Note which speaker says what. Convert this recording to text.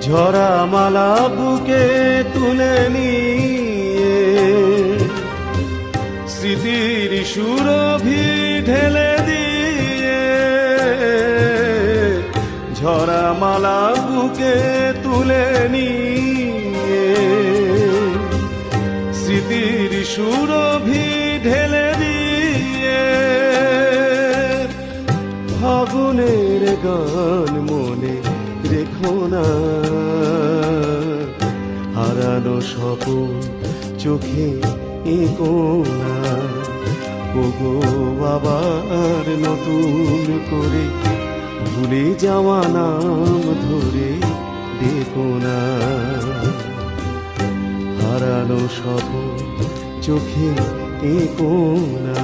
Speaker 1: ঝরা মালা বুকে তুলে নিয়ে। স্মৃতির সুরভি ঢেলে দিয়ে। ঝরা মালা বুকে তুলে নিয়ে। স্মৃতির সুরভি ঢেলে দিয়ে। ফাগুনের গান মনে রেখো না। হারানো স্বপন চোখে এগো না ওগো আবার নতুন করে ভুলে যাওয়া নাম ধরে দেখো না। হারানো স্বপন চোখে এগো না